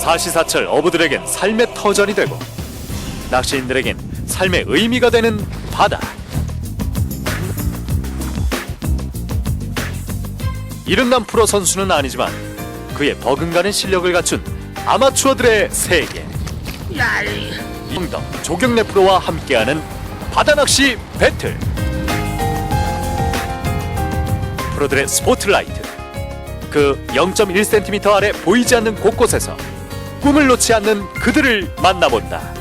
사시사철 어부들에겐 삶의 터전이 되고 낚시인들에겐 삶의 의미가 되는 바다. 이른난 프로 선수는 아니지만 그의 버금가는 실력을 갖춘 아마추어들의 세계. 이동덕 조경래 프로와 함께하는 바다낚시 배틀. 프로들의 스포트라이트. 그 0.1cm 아래 보이지 않는 곳곳에서 꿈을 놓지 않는 그들을 만나본다.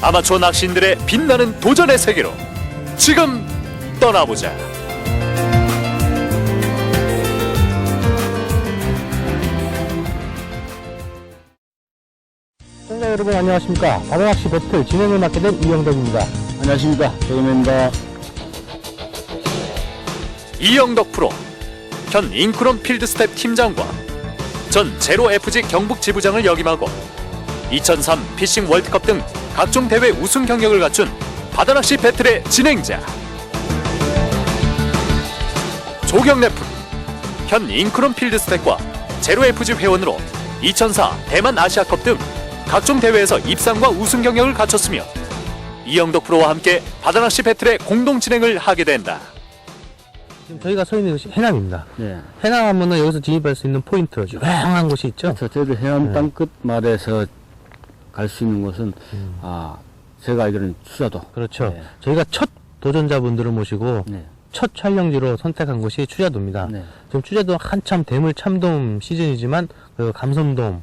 아마추어 낚시인들의 빛나는 도전의 세계로 지금 떠나보자. 시청자 여러분 안녕하십니까 바다낚시 배틀 진행을 맡게 된 이영덕입니다 안녕하십니까 조금입니다 이영덕 프로, 현 잉크롬 필드스텝 팀장과 전 제로 FG 경북 지부장을 역임하고 2003 피싱 월드컵 등 각종 대회 우승 경력을 갖춘 바다낚시 배틀의 진행자 조경래 프로, 현 잉크롬 필드스텝과 제로 FG 회원으로 2004 대만 아시아컵 등 각종 대회에서 입상과 우승 경력을 갖췄으며 이영덕 프로와 함께 바다낚시 배틀의 공동 진행을 하게 된다. 지금 저희가 서 있는 곳이 해남입니다 네. 해남 하면은 여기서 진입할 수 있는 포인트 조용한 곳이 있죠 그래서 저희들 해안 네. 땅끝 말에서 갈 수 있는 곳은 음. 아 제가 알기로는 추자도. 그렇죠 네. 저희가 첫 도전자분들을 모시고 네. 첫 촬영지로 선택한 곳이 추자도입니다 네. 지금 추자도 한참 대물 참돔 시즌이지만 그 감섬돔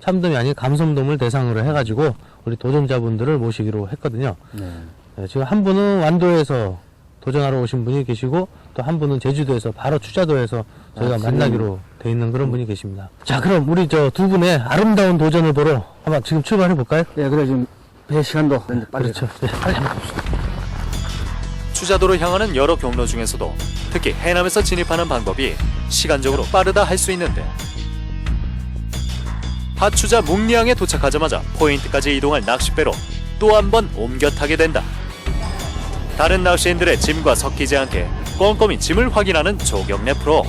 참돔이 아닌 감섬돔을 대상으로 해가지고 우리 도전자분들을 모시기로 했거든요 네. 네, 지금 한 분은 완도에서 도전하러 오신 분이 계시고 또 한 분은 제주도에서 바로 추자도에서 저희가 아, 지금- 만나기로 돼 있는 그런 분이 계십니다. 자, 그럼 우리 저 두 분의 아름다운 도전을 보러 한번 지금 출발해 볼까요? 네, 그래 지금 배 시간도 이제 빨리 그렇죠. 네, 빨리 한번 봅시다. 추자도로 향하는 여러 경로 중에서도 특히 해남에서 진입하는 방법이 시간적으로 빠르다 할 수 있는데 하추자 묵리항에 도착하자마자 포인트까지 이동할 낚싯배로 또 한 번 옮겨 타게 된다. 다른 낚시인들의 짐과 섞이지 않게 꼼꼼히 짐을 확인하는 조경래 프로.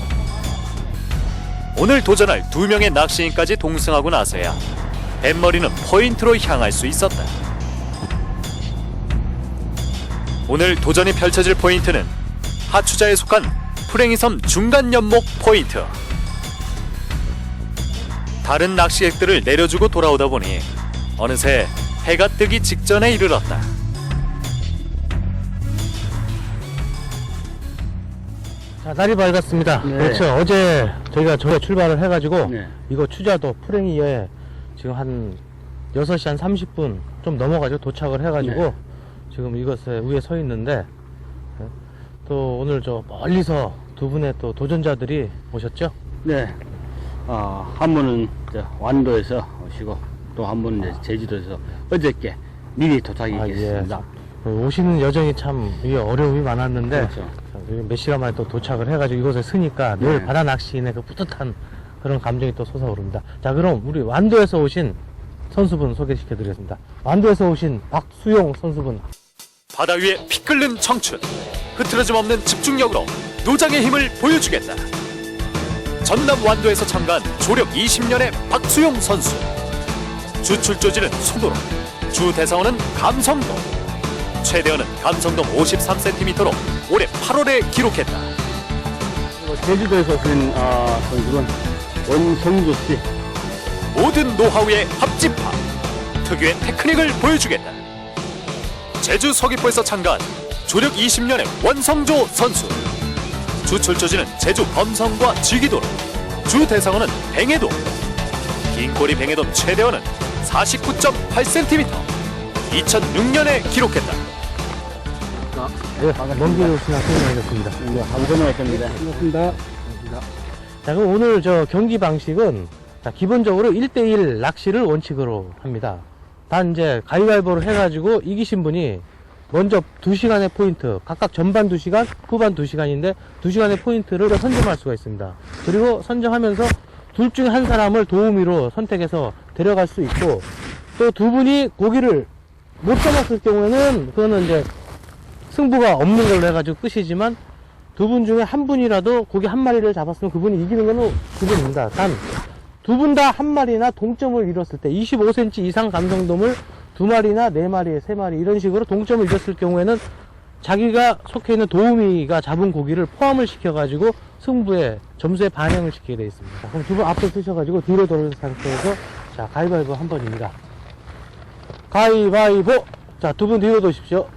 오늘 도전할 두 명의 낚시인까지 동승하고 나서야 뱃머리는 포인트로 향할 수 있었다. 오늘 도전이 펼쳐질 포인트는 하추자에 속한 프랭이섬 중간 연목 포인트. 다른 낚시객들을 내려주고 돌아오다 보니 어느새 해가 뜨기 직전에 이르렀다. 자, 날이 밝았습니다. 네. 그렇죠. 어제 저희가 저희 출발을 해가지고 네. 이거 추자도 프랭이에 지금 한 6시 한 30분 좀 넘어가지고 도착을 해가지고 네. 지금 이것에 위에 서 있는데 네. 또 오늘 저 멀리서 두 분의 또 도전자들이 오셨죠? 네. 아, 한 분은 완도에서 오시고 또 한 분은 이제 제주도에서 어저께 미리 도착이 아, 예. 됐습니다. 오시는 여정이 참 이게 어려움이 많았는데 그렇죠. 몇 시간 만에 또 도착을 해가지고 이곳에 쓰니까 늘 네. 바다 낚시인의 그 뿌듯한 그런 감정이 또 솟아오릅니다. 자 그럼 우리 완도에서 오신 선수분 소개시켜드리겠습니다. 완도에서 오신 박수용 선수분. 바다 위에 피 끓는 청춘, 흐트러짐 없는 집중력으로 노장의 힘을 보여주겠다. 전남 완도에서 참가한 조력 20년의 박수용 선수. 주 출조지는 소도로, 주 대상어는 감성돔. 최대어는 감성돔 53cm로 올해 8월에 기록했다. 그리고 제주도에서 아, 선수는 원성주 씨. 모든 노하우의 합집합, 특유의 테크닉을 보여주겠다. 제주 서귀포에서 참가한 조력 20년의 원성조 선수. 주 출조지는 제주 범성과 지기도로, 주 대상어는 뱅에도. 긴 꼬리 뱅에돔 최대어는 49.8cm. 2006년에 기록했다. 네, 먼길 오신 고생하셨습니다. 네, 하고 고생하셨습니다. 고맙습니다. 자 그럼 오늘 저 경기 방식은 자, 기본적으로 1대1 낚시를 원칙으로 합니다. 단 이제 가위바위보를 해가지고 이기신 분이 먼저 2시간의 포인트, 각각 전반 2시간, 후반 2시간인데 2시간의 포인트를 선점할 수가 있습니다. 그리고 선정하면서 둘 중에 한 사람을 도우미로 선택해서 데려갈 수 있고 또 두 분이 고기를 못 잡았을 경우에는 그거는 이제 승부가 없는 걸로 해가지고 끝이지만 두 분 중에 한 분이라도 고기 한 마리를 잡았으면 그분이 이기는 거는 그분입니다. 단 두 분 다 한 마리나 동점을 이뤘을 때 25cm 이상 감성돔을 두 마리나 네 마리, 세 마리 이런 식으로 동점을 이뤘을 경우에는 자기가 속해 있는 도우미가 잡은 고기를 포함을 시켜가지고 승부에 점수에 반영을 시키게 되어 있습니다. 그럼 두 분 앞에 쓰셔가지고 뒤로 돌린 상태에서 자 가위바위보 한 번입니다. 가위바위보 자 두 분 뒤로 도십시오.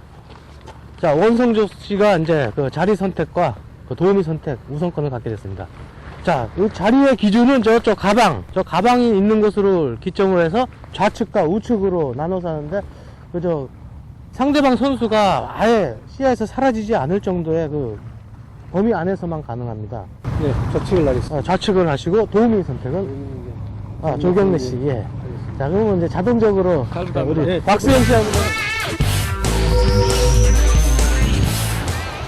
자 원성조 씨가 이제 그 자리 선택과 그 도우미 선택 우선권을 갖게 됐습니다. 자, 이 자리의 기준은 저쪽 가방, 저 가방이 있는 곳으로 기점으로 해서 좌측과 우측으로 나눠서 하는데, 그저 상대방 선수가 아예 시야에서 사라지지 않을 정도의 그 범위 안에서만 가능합니다. 네, 좌측을 나겠습니다. 아, 좌측을 하시고 도우미 선택은 아, 조경래 씨, 예. 자, 그러면 이제 자동적으로 자, 우리 네, 박수영 씨 한번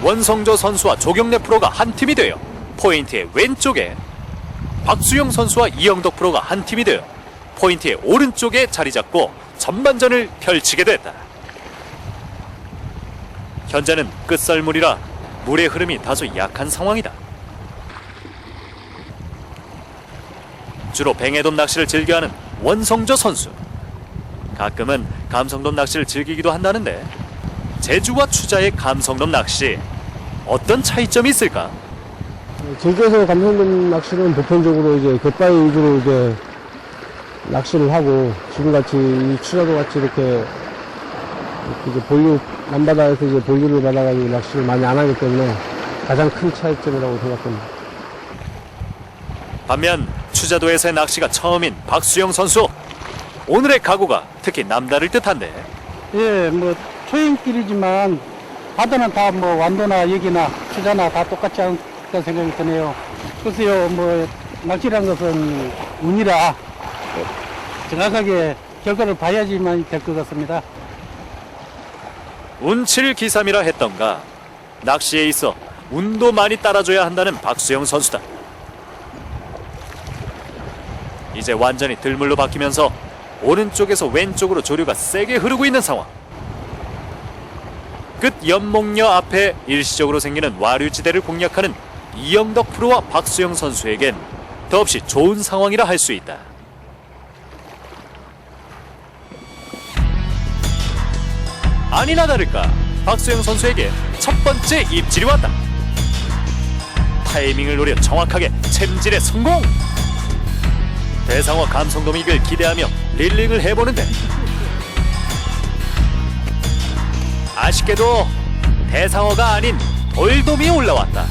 원성조 선수와 조경래 프로가 한 팀이 되어 포인트의 왼쪽에 박수영 선수와 이영덕 프로가 한 팀이 되어 포인트의 오른쪽에 자리 잡고 전반전을 펼치게 됐다. 현재는 끝썰물이라 물의 흐름이 다소 약한 상황이다. 주로 뱅에돔 낚시를 즐겨하는 원성조 선수. 가끔은 감성돔 낚시를 즐기기도 한다는데 제주와 추자의 감성돔 낚시 어떤 차이점이 있을까? 제주에서 감성돔 낚시는 보편적으로 이제 갯바위 위주로 이제 낚시를 하고 지금같이 이 추자도 같이 이렇게, 이렇게 이제 본류 남바다에서 이제 본류를 받아가지고 낚시를 많이 안 하기 때문에 가장 큰 차이점이라고 생각합니다. 반면 추자도에서의 낚시가 처음인 박수영 선수 오늘의 각오가 특히 남다를 듯한데 예, 뭐 초행길이지만 바다는 다 뭐 완도나 여기나 추자나 다 똑같지 않다 생각이 드네요. 글쎄요, 뭐 낚시란 것은 운이라 정확하게 결과를 봐야지만 될 것 같습니다. 운칠 기삼이라 했던가 낚시에 있어 운도 많이 따라줘야 한다는 박수영 선수다. 이제 완전히 들물로 바뀌면서 오른쪽에서 왼쪽으로 조류가 세게 흐르고 있는 상황. 끝 연목녀 앞에 일시적으로 생기는 와류지대를 공략하는 이영덕 프로와 박수영 선수에겐 더없이 좋은 상황이라 할 수 있다. 아니나 다를까 박수영 선수에게 첫 번째 입질이 왔다. 타이밍을 노려 정확하게 챔질에 성공. 대상어 감성돔이길 기대하며 릴링을 해보는데 아쉽게도 대상어가 아닌 돌돔이 올라왔다.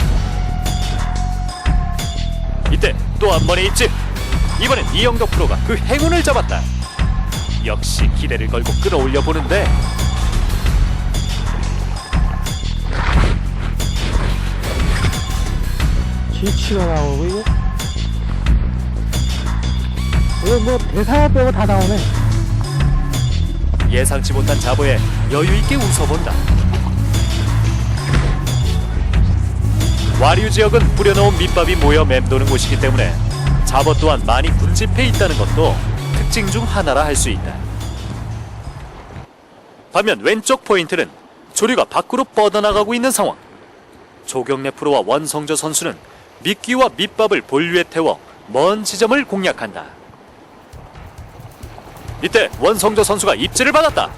이때 또 한 번의 입질. 이번엔 이영덕 프로가 그 행운을 잡았다. 역시 기대를 걸고 끌어올려 보는데 지치가 나오고 이거 이거 뭐 대상어 빼고 다 나오네. 예상치 못한 자보에 여유 있게 웃어본다. 와류 지역은 뿌려놓은 밑밥이 모여 맴도는 곳이기 때문에 잡어 또한 많이 군집해 있다는 것도 특징 중 하나라 할 수 있다. 반면 왼쪽 포인트는 조류가 밖으로 뻗어나가고 있는 상황. 조경래 프로와 원성조 선수는 미끼와 밑밥을 본류에 태워 먼 지점을 공략한다. 이때 원성조 선수가 입질을 받았다.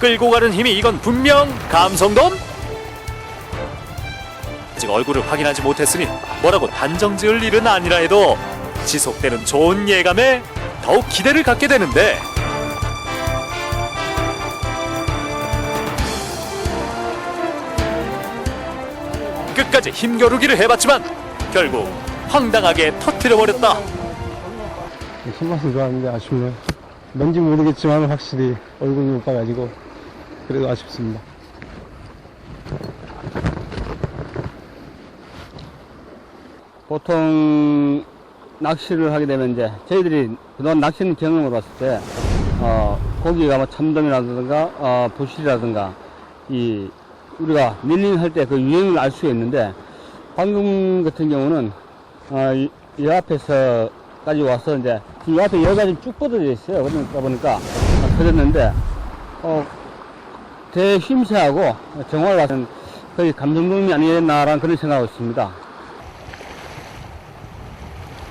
끌고 가는 힘이 이건 분명 감성돔? 아직 얼굴을 확인하지 못했으니 뭐라고 단정 지을 일은 아니라 해도 지속되는 좋은 예감에 더욱 기대를 갖게 되는데 끝까지 힘겨루기를 해봤지만 결국 황당하게 터뜨려버렸다. 손맛은 좋았는데 아쉽네요. 뭔지 모르겠지만 확실히 얼굴이 못 봐가지고 그래도 아쉽습니다. 보통 낚시를 하게 되면 이제 저희들이 그동안 낚시는 경험을 봤을 때, 어, 고기가 뭐 참돔이라든가, 어, 부실이라든가, 이, 우리가 밀링 할 때 그 유형을 알 수가 있는데, 방금 같은 경우는, 어, 이, 이 앞에서까지 와서 이제, 이 앞에 여기가 지금 쭉 뻗어져 있어요. 그러니까 보니까, 어, 그랬는데, 어, 대심세하고 정화를 와서는 거의 감정돔이 아니겠나라는 그런 생각을 했습니다.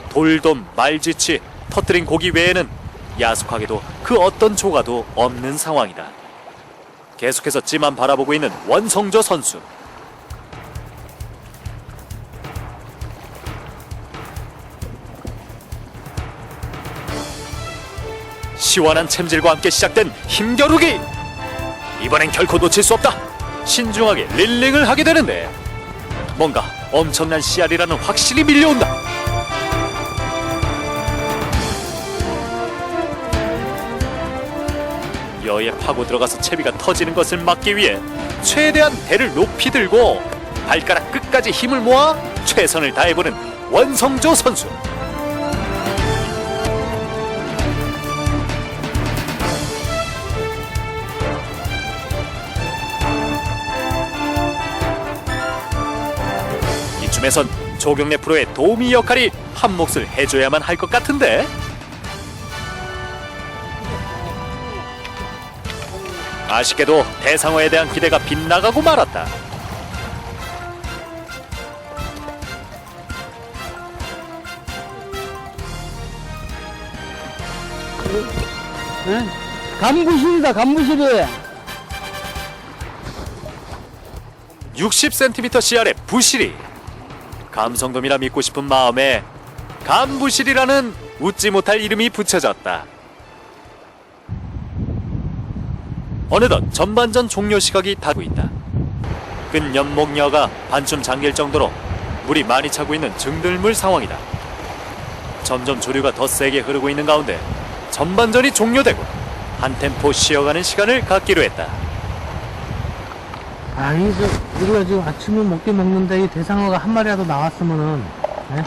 돌돔, 말지치, 터뜨린 고기 외에는 야속하게도 그 어떤 조가도 없는 상황이다. 계속해서 찌만 바라보고 있는 원성조 선수. 시원한 챔질과 함께 시작된 힘겨루기. 이번엔 결코 놓칠 수 없다. 신중하게 릴링을 하게 되는데 뭔가 엄청난 씨알이라는 확실히 밀려온다. 여에 파고 들어가서 채비가 터지는 것을 막기 위해 최대한 배를 높이 들고 발가락 끝까지 힘을 모아 최선을 다해보는 원성조 선수. 이쯤에선 조경래 프로의 도우미 역할이 한 몫을 해줘야만 할 것 같은데 아쉽게도 대상어에 대한 기대가 빗나가고 말았다. 네? 간부실이다, 간부실이. 60cm 씨알의 부실이 감성돔이라 믿고 싶은 마음에 감부실이라는 웃지 못할 이름이 붙여졌다. 어느덧 전반전 종료 시각이 다고 있다. 끈 연목녀가 반쯤 잠길 정도로 물이 많이 차고 있는 증들물 상황이다. 점점 조류가 더 세게 흐르고 있는 가운데 전반전이 종료되고 한 템포 쉬어가는 시간을 갖기로 했다. 아, 이, 저, 우리가 지금 아침을 먹긴 먹는데 이 대상어가 한 마리라도 나왔으면은, 예?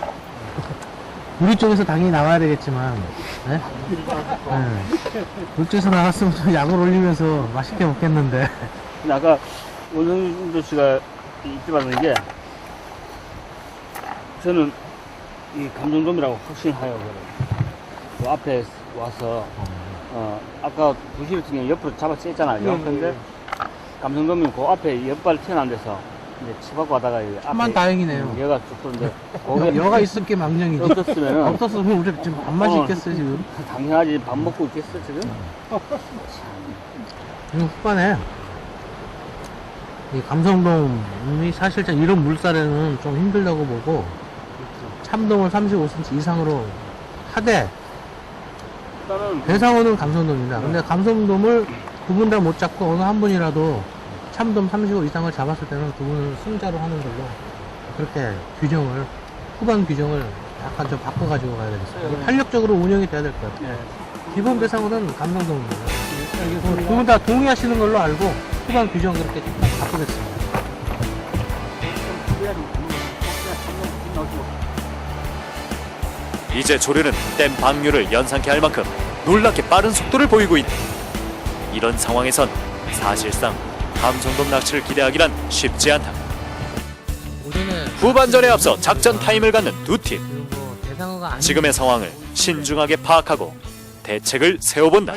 우리 쪽에서 당연히 나와야 되겠지만, 예? 예. 우리 쪽에서 나왔으면 좀 약을 올리면서 맛있게 먹겠는데. 근데 아까 원성조 씨가 이끌어가는 게 저는 이 감정돔이라고 확신하여 그 앞에 와서 어 아까 부실 중에 옆으로 잡아 쬐잖아요. 근데 감정돔이 그 앞에 옆발 튀어나온 데서 이제 치받고 하다가 이 앞에 만 다행이네요. 얘가 쭉 그런데 여, 여가 있을 게 망정이지. 없었으면 없었으면 우리 지금 안 맛이 어. 있겠어요, 지금. 당연하지 밥 먹고 있겠어 지금. 이거 후반에 이 감성돔이 사실상 이런 물살에는 좀 힘들다고 보고 참돔을 35cm 이상으로 하되 일단은 대상어는 감성돔입니다. 근데 감성돔을 두 분 다 못 잡고 어느 한 분이라도 참돔 35 이상을 잡았을 때는 두 분을 승자로 하는 걸로 그렇게 규정을 후반 규정을 약간 좀 바꿔가지고 가야 되겠어요. 탄력적으로 운영이 돼야 될 것 같아요. 예. 기본 대상어는 감성돔입니다. 두분 다 동의하시는 걸로 알고 후반 규정 그렇게 좀 바꾸겠습니다. 이제 조류는 댐 방류를 연상케 할 만큼 놀랍게 빠른 속도를 보이고 있다. 이런 상황에선 사실상 감성돔 낚시를 기대하기란 쉽지 않다. 후반전에 앞서 작전 타임을 갖는 두 팀. 지금의 상황을 신중하게 파악하고 대책을 세워본다.